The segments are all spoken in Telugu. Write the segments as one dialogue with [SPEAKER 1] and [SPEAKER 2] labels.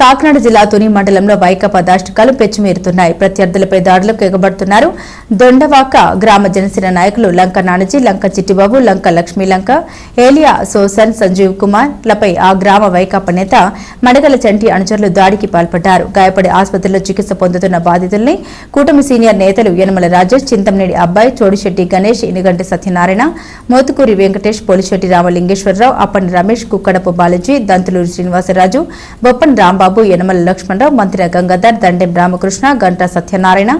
[SPEAKER 1] కాకినాడ జిల్లా తుని మండలంలో వైకాపా దాష్టికాలు పెచ్చుమీరుతున్నాయి. ప్రత్యర్థులపై దాడులకు ఎగబడుతున్నారు. దొండవాక గ్రామ జనసేన నాయకులు లంక నానజీ లంక చిట్టిబాబు లంక లక్ష్మీ లంక ఏలియా సోసన్ సంజీవ్ కుమార్ లపై ఆ గ్రామ వైకాపా నేత మడగల చంటి అనుచరులు దాడికి పాల్పడ్డారు. గాయపడి ఆసుపత్రిలో చికిత్స పొందుతున్న బాధితుల్ని కూటమి సీనియర్ నేతలు యనమల రాజేష్ చింతమనేడి అబ్బాయి చోడిశెట్టి గణేష్ ఇనిగంటి సత్యనారాయణ మోతుకూరి వెంకటేష్ పోలిశెట్టి రామలింగేశ్వరరావు అప్పని రమేష్ కుక్కడపు బాలాజీ దంతులూరి శ్రీనివాసరాజు బొప్పన్ రాంబాబు యనమల లక్ష్మణరావు మంత్రి గంగాధర్ దండెం రామకృష్ణ గంట సత్యనారాయణ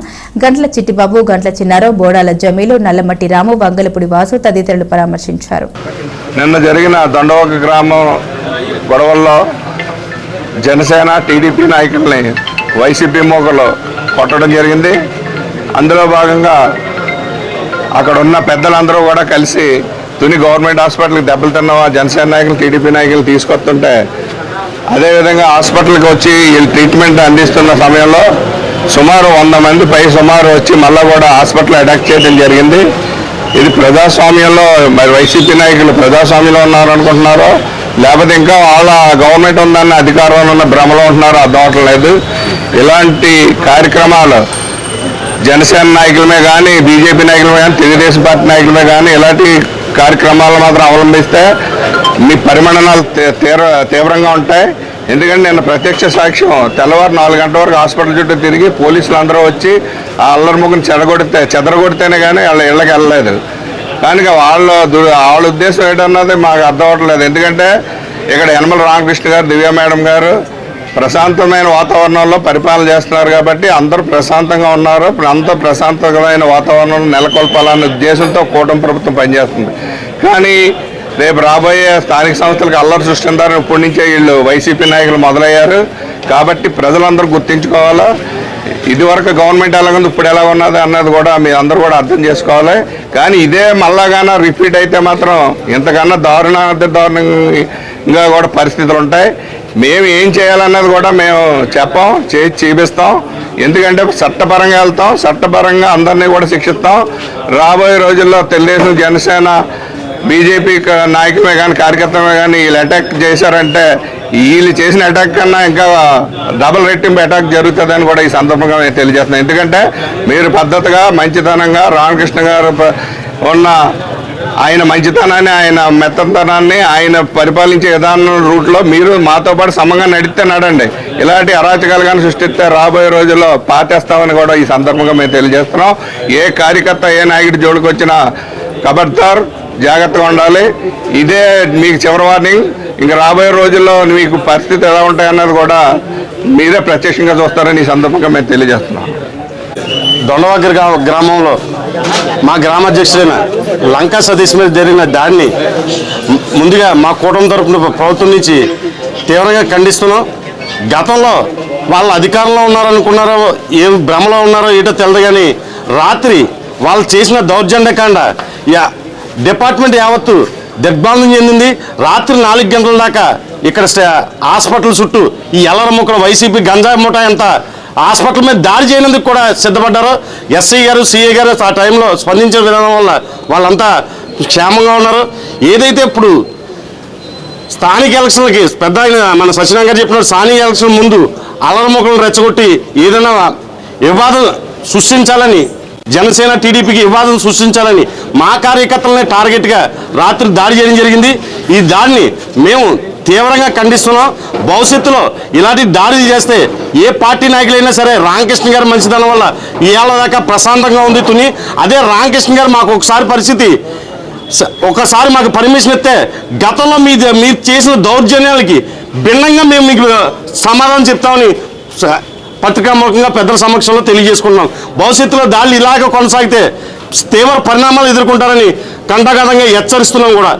[SPEAKER 1] గంట్ల చిట్టిబాబు గంట్ల చిన్నారావు బోడాల జమీలు నల్లమట్టి రాము వంగలపూడి వాసు తదితరులు పరామర్శించారు.
[SPEAKER 2] నిన్న జరిగిన దండవక గ్రామం గొడవల్లో జనసేన టీడీపీ నాయకుల్ని వైసీపీ మోకలు కొట్టడం జరిగింది. అందులో భాగంగా అక్కడ ఉన్న పెద్దలందరూ కూడా కలిసి తుని గవర్నమెంట్ హాస్పిటల్కి దెబ్బలు తిన్న జనసేన నాయకులు టీడీపీ నాయకులు తీసుకొస్తుంటే అదేవిధంగా హాస్పిటల్కి వచ్చి వీళ్ళు ట్రీట్మెంట్ అందిస్తున్న సమయంలో సుమారు వంద మంది పై సుమారు వచ్చి మళ్ళా కూడా హాస్పిటల్ అటాక్ చేయడం జరిగింది. ఇది ప్రజాస్వామ్యంలో మరి వైసీపీ నాయకులు ప్రజాస్వామ్యంలో ఉన్నారు అనుకుంటున్నారో లేకపోతే ఇంకా వాళ్ళ గవర్నమెంట్ ఉందన్న అధికారంలో ఉన్న భ్రమలో ఉంటున్నారో అర్థం లేదు. ఇలాంటి కార్యక్రమాలు జనసేన నాయకులమే కానీ బీజేపీ నాయకులమే కానీ తెలుగుదేశం పార్టీ నాయకులమే కానీ ఇలాంటి కార్యక్రమాలు మాత్రం అవలంబిస్తే మీ పరిమాణాలు తీ- తీవ్ర తీవ్రంగా ఉంటాయి. ఎందుకంటే నేను ప్రత్యక్ష సాక్ష్యం తెల్లవారు నాలుగు గంటల వరకు హాస్పిటల్ చుట్టూ తిరిగి పోలీసులు అందరూ వచ్చి ఆ అల్లరి ముగ్గును చెదగొడితే చెదరగొడితేనే కానీ వాళ్ళ ఇళ్ళకి వెళ్ళలేదు. కానీ వాళ్ళ దు- వాళ్ళ ఉద్దేశం ఏంటన్నది మాకు అర్థం అవ్వట్లేదు. ఎందుకంటే ఇక్కడ యనమల రామకృష్ణ గారు దివ్య మేడం గారు ప్రశాంతమైన వాతావరణంలో పరిపాలన చేస్తున్నారు కాబట్టి అందరూ ప్రశాంతంగా ఉన్నారు. అంత ప్రశాంతమైన వాతావరణం నెలకొల్పాలన్న ఉద్దేశంతో కూటమి ప్రభుత్వం పనిచేస్తుంది. కానీ రేపు రాబోయే స్థానిక సంస్థలకు అల్లరి సృష్టిందారు ఇప్పటి నుంచే వీళ్ళు వైసీపీ నాయకులు మొదలయ్యారు. కాబట్టి ప్రజలందరూ గుర్తించుకోవాలా? ఇదివరకు గవర్నమెంట్ ఎలా ఉంది ఇప్పుడు ఎలా ఉన్నది అన్నది కూడా మీ అందరూ కూడా అర్థం చేసుకోవాలి. కానీ ఇదే మళ్ళాగాన రిపీట్ అయితే మాత్రం ఇంతకన్నా దారుణ దారుణంగా ఇంకా కూడా పరిస్థితులు ఉంటాయి. మేము ఏం చేయాలన్నది కూడా మేము చెప్పాం చేసి చూపిస్తాం. ఎందుకంటే చట్టపరంగా వెళ్తాం చట్టపరంగా అందరినీ కూడా శిక్షిస్తాం. రాబోయే రోజుల్లో తెలుగుదేశం జనసేన బీజేపీ నాయకమే నాయకులే కానీ కార్యకర్తలే కానీ వీళ్ళు అటాక్ చేశారంటే వీళ్ళు చేసిన అటాక్ కన్నా ఇంకా డబుల్ రెట్టింపు అటాక్ జరుగుతుందని కూడా ఈ సందర్భంగా నేను తెలియజేస్తున్నాను. ఎందుకంటే మీరు పద్ధతిగా మంచితనంగా రామకృష్ణ గారు ఉన్న ఆయన మంచితనాన్ని ఆయన మెత్తతనాన్ని ఆయన పరిపాలించే విధానం రూట్లో మీరు మాతో పాటు సమంగా నడిస్తే నడండి ఇలాంటి అరాచకాలు కానీ సృష్టిస్తే రాబోయే రోజుల్లో పాతేస్తామని కూడా ఈ సందర్భంగా మేము తెలియజేస్తున్నాం. ఏ కార్యకర్త ఏ నాయకుడి జోలికి వచ్చినా ఖబర్దార్ జాగ్రత్తగా ఉండాలి. ఇదే మీకు చివరి వార్నింగ్. ఇంకా రాబోయే రోజుల్లో మీకు పరిస్థితి ఎలా ఉంటాయన్నది కూడా మీరే ప్రత్యక్షంగా చూస్తారని ఈ సందర్భంగా మేము తెలియజేస్తున్నాం.
[SPEAKER 3] దొండవాకర్ గ్రామంలో మా గ్రామాధ్యక్షుడైన లంకా సతీష్ మీద జరిగిన దాడిని ముందుగా మా కూటమి తరపున ప్రభుత్వం నుంచి తీవ్రంగా ఖండిస్తున్నాం. గతంలో వాళ్ళ అధికారంలో ఉన్నారనుకున్నారో ఏ భ్రమలో ఉన్నారో ఏటో తెలియదు కానీ రాత్రి వాళ్ళు చేసిన దౌర్జన్యకాండ యా డిపార్ట్మెంట్ యావత్తు దిగ్బంధం చెందింది. రాత్రి నాలుగు గంటల దాకా ఇక్కడ హాస్పిటల్ చుట్టూ ఈ ఎల్లర వైసీపీ గంజాయి మూట అంతా హాస్పిటల్ మీద దాడి చేయనందుకు కూడా సిద్ధపడ్డారు. ఎస్ఐ గారు సిఐ గారు ఆ టైంలో స్పందించిన విధానం వల్ల వాళ్ళంతా క్షేమంగా ఉన్నారు. ఏదైతే ఇప్పుడు స్థానిక ఎలక్షన్లకి పెద్ద ఆయన మన సత్యనారాయణ గారు చెప్పినట్టు స్థానిక ఎలక్షన్ ముందు అలరముఖలను రెచ్చగొట్టి ఏదైనా వివాదం సృష్టించాలని జనసేన టీడీపీకి వివాదం సృష్టించాలని మా కార్యకర్తలనే టార్గెట్గా రాత్రి దాడి చేయడం జరిగింది. ఈ దాడిని మేము తీవ్రంగా ఖండిస్తున్నాం భవిష్యత్తులో ఇలాంటి దాడులు చేస్తే ఏ పార్టీ నాయకులైనా సరే రామకృష్ణ గారు మంచిదనం వల్ల ఇవాళ దాకా ప్రశాంతంగా ఉంది తుని. అదే రామకృష్ణ గారు మాకు ఒకసారి పరిస్థితి స- ఒకసారి మాకు పర్మిషన్ ఇస్తే గతంలో మీ మీరు చేసిన దౌర్జన్యాలకి భిన్నంగా మేము మీకు సమాధానం చెప్తామని పత్రికాముఖంగా పెద్దల సమక్షంలో తెలియజేసుకుంటున్నాం. భవిష్యత్తులో దాడులు ఇలాగ కొనసాగితే తీవ్ర పరిణామాలు ఎదుర్కొంటారని కంటగతంగా హెచ్చరిస్తున్నాం కూడా.